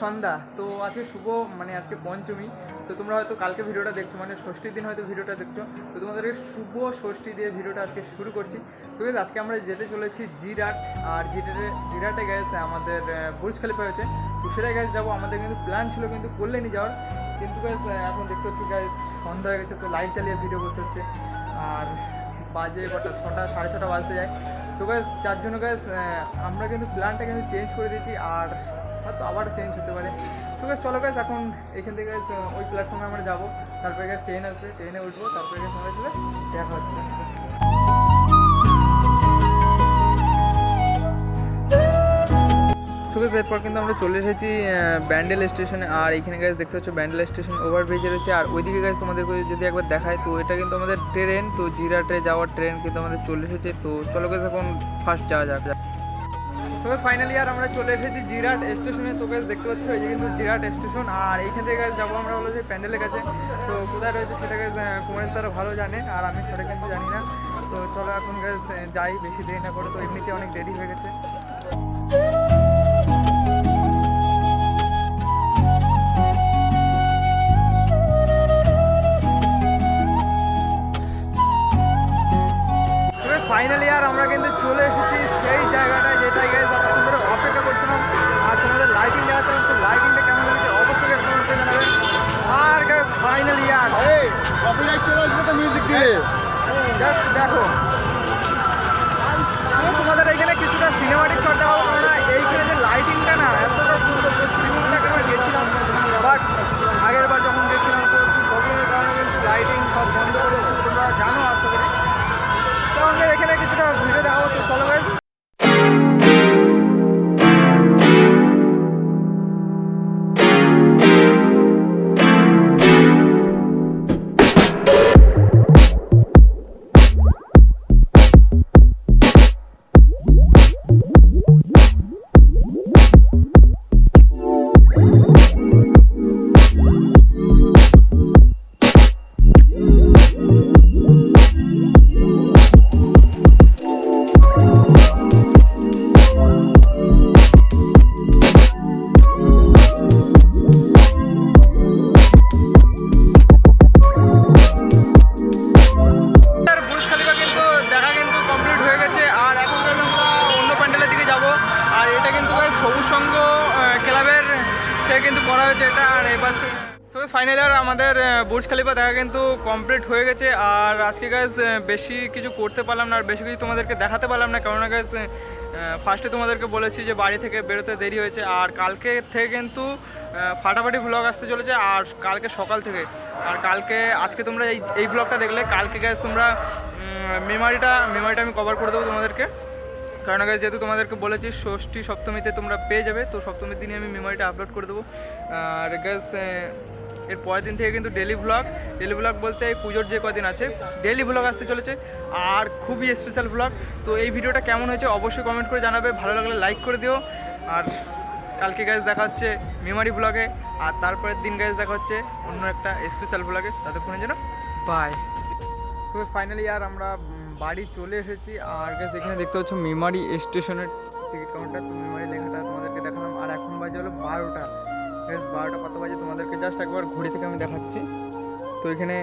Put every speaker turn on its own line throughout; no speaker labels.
সন্ধ্যা। তো আজকে শুভ মানে আজকে পঞ্চমী। তো তোমরা হয়তো কালকে ভিডিওটা দেখছ মানে ষষ্ঠীর দিন হয়তো ভিডিওটা দেখছ। তো তোমাদেরকে শুভ ষষ্ঠী দিয়ে ভিডিওটা আজকে শুরু করছি। তো আজকে আমরা যেতে চলেছি জিরাট আর জিরাটে জিরাটে গেছে আমাদের বুর্জ খালিফা হয়েছে। তো সেটাই গেছে যাব আমাদের কিন্তু প্ল্যান ছিল কিন্তু করলেনি যাওয়ার। কিন্তু আহ, এখন দেখতে হচ্ছে গাইজ সন্ধ্যা হয়ে গেছে তো লাইট চালিয়ে ভিডিও করতে হচ্ছে। আর বাজে কটা ছটা সাড়ে ছটা বাজতে যায়। তো গ্যাস যার জন্য গ্যাস আমরা কিন্তু প্ল্যানটা কিন্তু চেঞ্জ করে দিয়েছি। আর হয়তো আবার চেঞ্জ হতে পারে। তো গ্যাস চলো গ্যাস এখন এখান থেকে ওই প্ল্যাটফর্মে আমরা যাব। তারপরে গ্যাস ট্রেন আসবে। ট্রেনে উঠবো, তারপরে গ্যাস আমরা দেখা হচ্ছে। তো এরপর কিন্তু আমরা চলে এসেছি ব্যান্ডেল স্টেশনে আর এখানে গাছ দেখতে পাচ্ছ ব্যান্ডেল স্টেশন ওভারব্রিজে রয়েছে। আর ওইদিকে গাছ তোমাদের যদি একবার দেখায় তো এটা কিন্তু আমাদের ট্রেন তো জিরাটে যাওয়ার ট্রেন কিন্তু আমাদের চলে এসেছে। তো চলো গাছ এখন ফার্স্ট যাওয়া যাক। তো ফাইনালি আর আমরা চলে এসেছি জিরাট স্টেশনে তো গাছ দেখতে পাচ্ছ ওই যে কিন্তু জিরাট স্টেশন আর এইখান থেকে যাব আমরা হলো যে প্যান্ডেলের কাছে। তো কোথায় রয়েছে সেটাকে কুমারের তারা ভালো জানে, আর আমি সেটা কিন্তু জানি না। তো চলো এখন যাই, বেশি দেরি না করে। তো এমনিতে অনেক দেরি হয়ে গেছে। দেখো। থেকে কিন্তু করা হয়েছে এটা, আর এবার তো ফাইনালি আর আমাদের বুর্জ খালিফা দেখা কিন্তু কমপ্লিট হয়ে গেছে। আর আজকে গাছ বেশি কিছু করতে পারলাম না, আর বেশি কিছু তোমাদেরকে দেখাতে পারলাম না, কেননা গাছ ফার্স্টে তোমাদেরকে বলেছি যে বাড়ি থেকে বেরোতে দেরি হয়েছে, আর কালকে থেকে কিন্তু ফাটাফাটি ভ্লগ আসতে চলেছে, আর কালকে সকাল থেকে। আর কালকে, আজকে তোমরা এই এই ব্লগটা দেখলে, কালকে গ্যাস তোমরা মেমারিটা মেমারিটা আমি কভার করে দেবো তোমাদেরকে। কারণ আগে যেহেতু তোমাদেরকে বলেছি, ষষ্ঠী সপ্তমীতে তোমরা পেয়ে যাবে, তো সপ্তমীর দিনই আমি মেমোরিটা আপলোড করে দেবো। আর গ্যাস এর পরের দিন থেকে কিন্তু ডেলি ভ্লগ ডেলি ভ্লগ বলতে এই পুজোর যে কদিন আছে ডেলি ভ্লগ আসতে চলেছে। আর খুবই স্পেশাল ভ্লগ তো এই ভিডিওটা কেমন হয়েছে অবশ্যই কমেন্ট করে জানাবে। ভালো লাগলে লাইক করে দিও। আর কালকে গ্যাস দেখা হচ্ছে মেমারি ব্লগে আর তারপরের দিন গ্যাস দেখা হচ্ছে অন্য একটা স্পেশাল ব্লগে ততক্ষণের জন্য বাই তো ফাইনালি আর আমরা বাড়ি চলে এসেছি। আর গ্যাস এখানে দেখতে পাচ্ছ মেমারি স্টেশনের টিকিট কাউন্টার তো মেমারি লেখাটা তোমাদেরকে দেখালাম। আর এখন বাজে হলো বারোটা। গ্যাস বারোটা কত বাজে তোমাদেরকে জাস্ট একবার ঘড়ি থেকে আমি দেখাচ্ছি। তো এখানে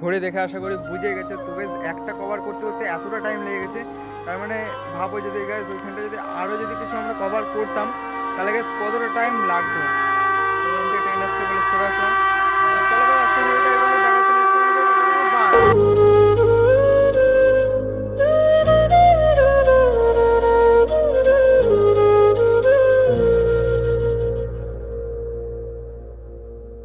ঘড়ি দেখে আশা করি বুঝে গেছে। তো গ্যাস একটা কভার করতে করতে এতটা টাইম লেগে গেছে। তার মানে ভাবো যদি গ্যাস ওইখানটা যদি আরও যদি কিছু আমরা কভার করতাম, তাহলে গ্যাস কতটা টাইম লাগতো?